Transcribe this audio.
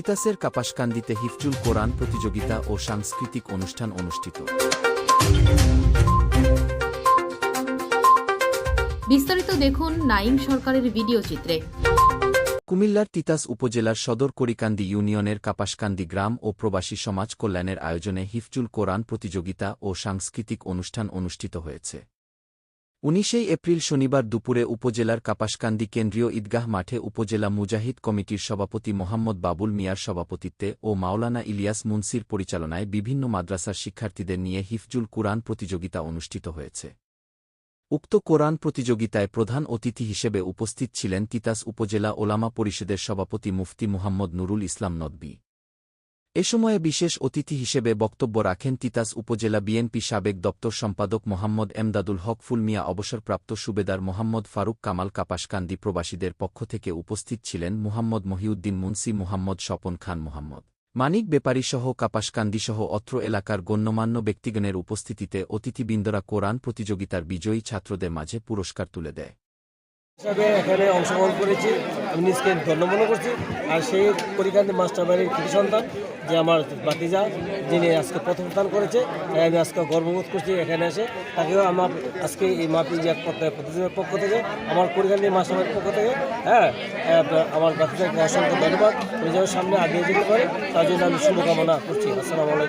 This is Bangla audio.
তিতাসের কাপাসকান্দিতে হিফজুল কোরআন প্রতিযোগিতা ও সাংস্কৃতিক অনুষ্ঠান অনুষ্ঠিত। বিস্তারিত দেখুন নাইম সরকারের ভিডিও চিত্রে। কুমিল্লার তিতাস উপজেলার সদর করিকান্দি ইউনিয়নের কাপাসকান্দি গ্রাম ও প্রবাসী সমাজ কল্যাণের আয়োজনে হিফজুল কোরআন প্রতিযোগিতা ও সাংস্কৃতিক অনুষ্ঠান অনুষ্ঠিত হয়েছে। উনিশেই এপ্রিল শনিবার দুপুরে উপজেলার কাপাসকান্দি কেন্দ্রীয় ঈদগাহ মাঠে উপজেলা মুজাহিদ কমিটির সভাপতি মোহাম্মদ বাবুল মিয়ার সভাপতিত্বে ও মাওলানা ইলিয়াস মুন্সির পরিচালনায় বিভিন্ন মাদ্রাসার শিক্ষার্থীদের নিয়ে হিফজুল কুরআন প্রতিযোগিতা অনুষ্ঠিত হয়েছে। উক্ত কোরআন প্রতিযোগিতায় প্রধান অতিথি হিসেবে উপস্থিত ছিলেন তিতাস উপজেলা ওলামা পরিষদের সভাপতি মুফতি মুহাম্মদ নুরুল ইসলাম নদবী এ সময়ে বিশেষ অতিথি হিসেবে বক্তব্য রাখেন তিতাস উপজেলা বিএনপি সাবেক দপ্তর সম্পাদক মোহাম্মদ এমদাদুল হক ফুলমিয়া অবসরপ্রাপ্ত সুবেদার মোহাম্মদ ফারুক কামাল কাপাসকান্দি প্রবাসীদের পক্ষ থেকে উপস্থিত ছিলেন মুহাম্মদ মহিউদ্দিন মুন্সি, মুহাম্মদ স্বপন খান মোহাম্মদ। মানিক বেপারীসহ, কাপাসকান্দিসহ অত্র এলাকার গণ্যমান্য ব্যক্তিগণের উপস্থিতিতে অতিথিবৃন্দরা কোরআন প্রতিযোগিতার বিজয়ী ছাত্রদের মাঝে পুরস্কার তুলে দেয়। হিসাবে এখানে অংশগ্রহণ করেছি। আমি নিজকে ধন্য মনে করছি। আর সেই পরিকান্তি মাস্টার বাড়ির কৃতি সন্তান, যে আমার বাতিজা যিনি আজকে প্রথম স্থান করেছে, তাই আমি আজকে গর্ববোধ করছি এখানে এসে। তাকেও আমার আজকে এই মাপি যে প্রতিযোগিতার পক্ষ থেকে, আমার পরিকান্তি মাস্টার বাড়ির পক্ষ থেকে হ্যাঁ আমার বাতিজাকে অসংখ্য ধন্যবাদ। যেন সামনে আগিয়ে যেতে পারে। তার জন্য আমি শুভকামনা করছি। আসসালামু আলাইকুম।